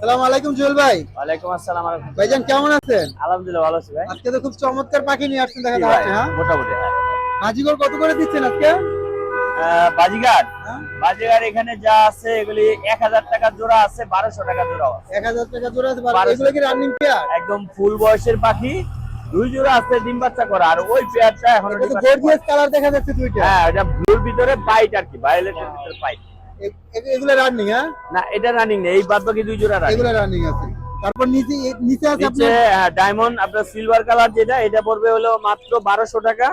সালাম আলাইকুম জুয়েল ভাই। ওয়ালাইকুম আসসালাম। ভাইজান কেমন আছেন? আলহামদুলিল্লাহ ভালো আছি ভাই। আজকে তো খুব চমৎকার পাখি নিয়ে আসছেন দেখা যাচ্ছে হ্যাঁ? মোটামুটি হ্যাঁ। কত করে দিচ্ছেন আজকে? বাজিগার? হ্যাঁ? বাজিগার এখানে যা আছে এগুলি এক হাজার টাকা জোড়া আছে বারোশো টাকা জোড়া আছে। এক হাজার টাকা জোড়া আছে। এগুলো কি রানিং পেয়ার একদম ফুল বয়সের পাখি দুই জোড়া আছে ডিম বাচ্চা করা। আর ওই পেয়ারটা এখন গর্জিয়াস কালার দেখা যাচ্ছে দুইটা। হ্যাঁ এটা ব্লুর ভিতরে বাইট আর কি ভায়োলেটের ভিতরে এ- এগুলো রানিং হ্যাঁ? না এটা রানিং নেই এই বাদ বাকি দুই জোড়া রানিং এগুলো রানিং আছে। তারপর নিচে নিচে আছে আপনার ডায়মন্ড আপনার সিলভার কালার যেটা এটা পড়বে হলো মাত্র বারোশো টাকা।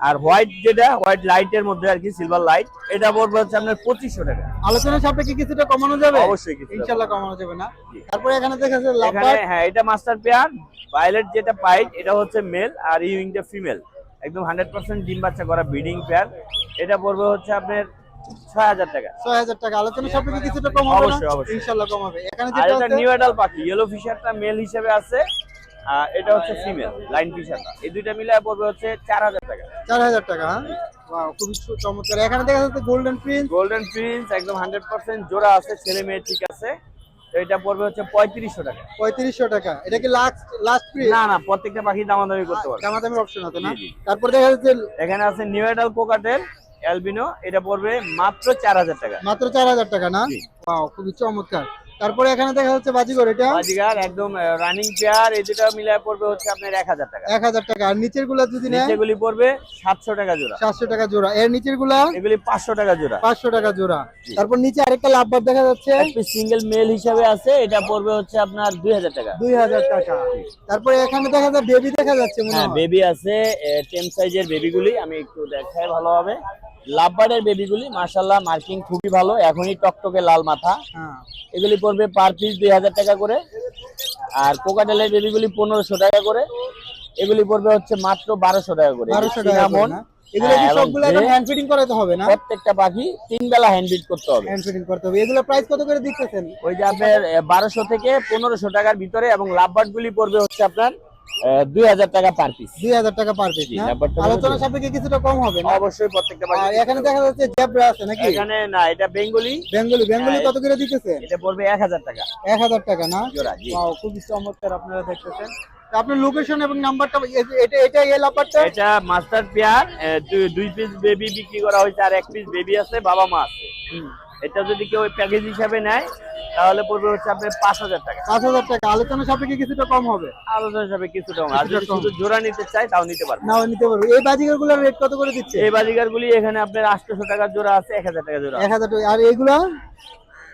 আর হোয়াইট যেটা হোয়াইট লাইটের মধ্যে আর কি সিলভার লাইট এটা পড়বে হচ্ছে আপনার পঁচিশশো টাকা। আলোচনা সাপেক্ষে কিছুটা কমানো যাবে? অবশ্যই কিছুটা ইনশাআল্লাহ কমানো যাবে না। তারপরে এখানে দেখা যাচ্ছে লাভবার্ড হ্যাঁ এটা মাস্টার পেয়ার ভায়োলেট যেটা পাইট এটা হচ্ছে মেল আর ইউইংটা ফিমেল একদম হান্ড্রেড পার্সেন্ট ডিম বাচ্চা করা ব্রিডিং পেয়ার এটা পড়বে হচ্ছে আপনার এটা হচ্ছে ফিমেল লাইন ফিশারটা এই দুইটা পড়বে হচ্ছে চার হাজার টাকা। চার হাজার টাকা হ্যাঁ? খুবই চমৎকার। এখানে দেখা যাচ্ছে গোল্ডেন প্রিন্স গোল্ডেন প্রিন্স একদম হান্ড্রেড পার্সেন্ট জোড়া আছে ছেলে মেয়ে ঠিক আছে। এটা পড়বে হচ্ছে পঁয়ত্রিশশো টাকা। পঁয়ত্রিশশো টাকা। এটা কি লাস্ট লাস্ট প্রিন্স না না প্রত্যেকটা পাখি দামাদামি করতে পারবে। দামাদামির অপশন আছে না। তারপর দেখা যাচ্ছে এখানে আছে নিউ কোকাটেল অ্যালবিনো এটা পড়বে মাত্র চার হাজার টাকা। মাত্র চার হাজার টাকা না। খুবই চমৎকার। তারপরে এখানে দেখা যাচ্ছে বাজিগর এটা? বাজিগার একদম রানিং পেয়ার এই দুটা মিলায় পড়বে হচ্ছে আপনার এক হাজার টাকা। এক হাজার টাকা। আর নিচেরগুলা যদি নিচেগুলি পড়বে সাতশো টাকা জোড়া। সাতশো টাকা জোড়া। এর নিচেরগুলা এগুলি পাঁচশো টাকা জোড়া। পাঁচশো টাকা জোড়া। তারপর নিচে আরেকটা লাভবার দেখা যাচ্ছে? সিঙ্গেল মেল হিসাবে আছে এটা পড়বে হচ্ছে আপনার দুই হাজার টাকা। দুই হাজার টাকা। তারপরে এখানে দেখা যাচ্ছে বেবি দেখা যাচ্ছে মনে হ্যাঁ হয়? বেবি আছে টেন সাইজের বেবিগুলি আমি একটু দেখাই ভালোভাবে। লাভবার্ডের বেবিগুলি মাশাল্লাহ মার্কিং খুবই ভালো এখনই টকটকে লাল মাথা। হ্যাঁ। এগুলি পড়বে পার পিস দুই হাজার টাকা করে। আর কোকাটেলের বেবিগুলি পনেরোশো টাকা করে। এগুলি পড়বে হচ্ছে মাত্র বারোশো টাকা করে। সিনামন, এগুলো কি হ্যাঁ, সবগুলো এখন হ্যান্ড ফিটিং করাতে হবে না? প্রত্যেকটা পাখি তিন বেলা করতে হবে। হ্যান্ড ফিটিং করতে হবে। এগুলো প্রাইস কত করে দিচ্ছেন? ওই যে আপনার বারোশো থেকে পনেরোশো টাকার ভিতরে এবং লাভবার্ড গুলি পড়বে হচ্ছে আপনার দুই হাজার টাকা পার পিস দুই হাজার টাকা পার পিস আলোচনা সাপেক্ষে কিছুটা কম হবে অবশ্যই প্রত্যেকটা আর এখানে দেখা যাচ্ছে জেব্রা আছে নাকি? এখানে না এটা বেঙ্গলি। বেঙ্গলি বেঙ্গলি হ্যাঁ, কত করে দিতেছে? এটা পড়বে এক হাজার টাকা। এক হাজার টাকা না? জোড়া জি। Wow, খুবই চমৎকার আপনারা দেখতেছেন। তা আপনার লোকেশন এবং নাম্বারটা এটা এটা এই নাম্বারটা এটা মাস্টার পেয়ার দুই পিস বেবি বিক্রি করা হয়েছে আর এক পিস বেবি আছে বাবা মা আছে এটা যদি কেউ প্যাকেজ হিসাবে নেয় তাহলে পড়বে হচ্ছে আপনার পাঁচ হাজার টাকা। পাঁচ হাজার টাকা। আলোচনা সাপেক্ষে কিছুটা কম হবে। আলোচনা হিসাবে কিছুটা কম। আর যদি শুধু জোড়া নিতে চাই তাও নিতে পারবে। নাও নিতে পারব। এই বাজিকারগুলোর রেট কত করে দিচ্ছে? এই বাজিকার গুলি এখানে আপনার আটশোশো টাকার জোড়া আছে এক হাজার টাকা জোড়া এক হাজার টাকা। আর এইগুলা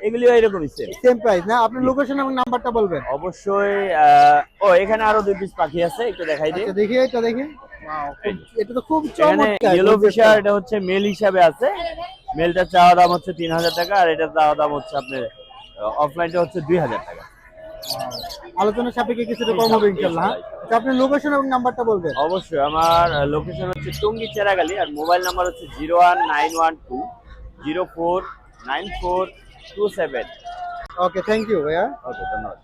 এগুলিও এরকমই সেম সেম প্রাইস না? আপনার লোকেশন এবং নাম্বারটা বলবেন। অবশ্যই আহ, ও এখানে আরও দুই পিস পাখি আছে একটু দেখাই দিই। আচ্ছা দেখি এটা দেখি। এটা তো খুব চমৎকার। ইয়েলো ফিশার এটা হচ্ছে মেল হিসাবে আছে। মেলটা চাওয়া দাম হচ্ছে তিন হাজার টাকা আর এটা চাওয়া দাম হচ্ছে আপনার অফলাইনটা হচ্ছে দুই হাজার টাকা। আলোচনা সাপেক্ষে কিছুটা কম হবে ইনশাল্লাহ আপনি আচ্ছা, লোকেশন এবং নাম্বারটা বলবেন। অবশ্যই আমার লোকেশন হচ্ছে টঙ্গি চেরাগালি আর মোবাইল নাম্বার হচ্ছে zero one nine one two zero four nine four two seven okay thank you ভাইয়া। ওকে ধন্যবাদ।